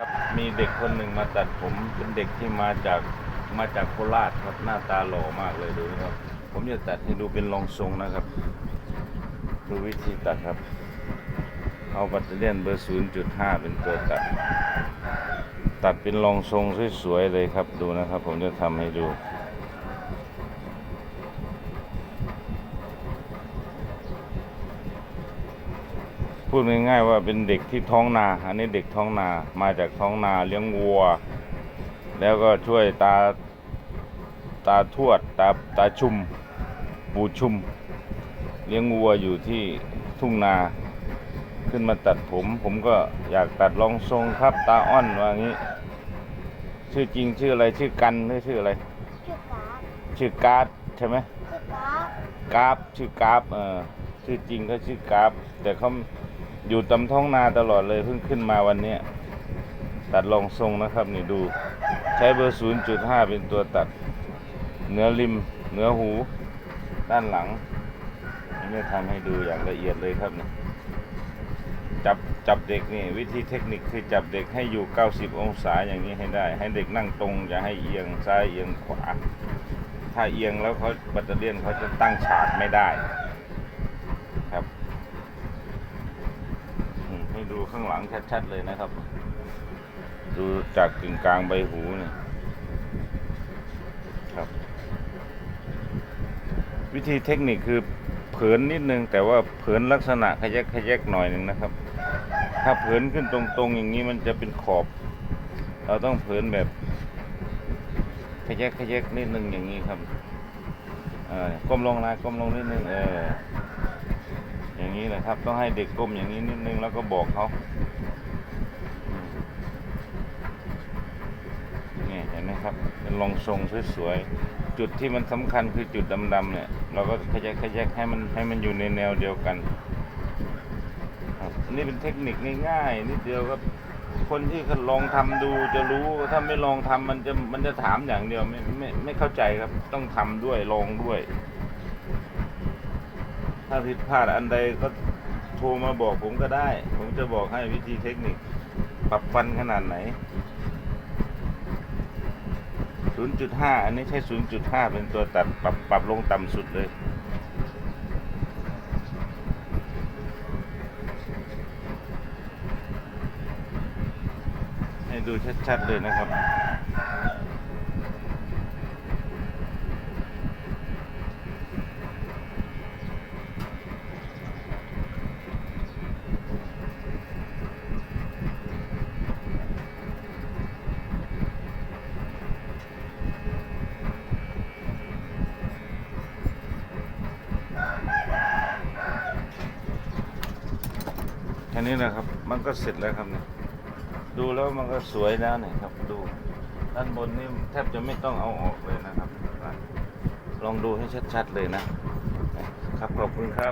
ครับมีเด็กคนหนึ่งมาตัดผมเป็นเด็กที่มาจากมาจากโคราชครับหน้าตาหล่อมากเลยดูนะครับ ผมจะตัดให้ดูเป็นรองทรงนะครับ ดูวิธีตัดครับ เอาบัตเตอร์เลียนเบอร์ 0.5 เป็นตัวตัด ตัดเป็นรองทรงสวยๆเลยครับดูนะครับ ผมจะทำให้ดู พูดง่ายๆว่าเป็นเด็กที่ท้องนา อันนี้เด็กท้องนา มาจากท้องนาเลี้ยงวัว แล้วก็ช่วยตาตาทวดตาตาชุม ปู่ชุม เลี้ยงวัวอยู่ที่ทุ่งนา ขึ้นมาตัดผม ผมก็อยากตัดรองทรงครับตาอ้อนว่างี้ ชื่อจริงชื่ออะไรชื่อกันหรือชื่ออะไร ชื่อกราฟชื่อการ์ดใช่ไหมชื่อกราฟกราฟชื่อกราฟเออชื่อจริงก็ชื่อกราฟแต่เขา อยู่ตำท้องนาตลอดเลยเพิ่งขึ้นมาวันนี้ตัดรองทรงนะครับนี่ดูใช้เบอร์ 0.5 เป็นตัวตัดเนื้อริมเนื้อหู ด้านหลังนี่ทำให้ดูอย่างละเอียดเลยครับนี่จับจับเด็กนี่วิธีเทคนิคคือจับเด็กให้อยู่ 90 องศาอย่างนี้ให้ได้ ให้เด็กนั่งตรงอย่าให้เอียงซ้ายเอียงขวา ถ้าเอียงแล้วเขาบัตเตอเลียนเขาจะตั้งฉากไม่ได้ครับอืม ให้ดูข้างหลังชัดๆเลยนะครับ ดูจากกึ่งกลางใบหูเนี่ยครับ วิธีเทคนิคคือเผินนิดนึง แต่ว่าเผินลักษณะขยักขยักหน่อยหนึ่งนะครับ ถ้าเผินขึ้นตรงๆอย่างนี้มันจะเป็นขอบ เราต้องเผินแบบขยักขยักนิดนึงอย่างนี้ครับก้มลงนะก้มลงนิดนึงเออ นะครับ ต้องให้เด็กก้มอย่างนี้นิดนึงแล้วก็บอกเขาอืมนี่เห็นไหมครับเป็นรองทรงสวยๆจุดที่มันสำคัญคือจุดดำๆเนี่ยเราก็ขยักขยักให้มันให้มันอยู่ในแนวเดียวกันครับนี่เป็นเทคนิคง่ายๆนิดเดียวครับคนที่ลองทำดูจะรู้ถ้าไม่ลองทำมันจะมันจะถามอย่างเดียวไม่ไม่ไม่เข้าใจครับ ต้องทำด้วยลองด้วย ถ้าผิดพลาดอันใดก็ โทรมาบอกผมก็ได้ ผมจะบอกให้วิธีเทคนิค ปรับฟันขนาดไหน 0.5 อันนี้ใช้ 0.5 เป็นตัวตัดปรับปรับลงต่ำสุดเลย ให้ดูชัดๆเลยนะครับ ค่นี้นะครับ มันก็เสร็จแล้วครับเนี่ยดูแล้วมันก็สวยแล้วเนี่ยครับ ดูด้านบนนี่แทบจะไม่ต้องเอาออกเลยนะครับ ลองดูให้ชัดๆเลยนะครับขอบคุณครับ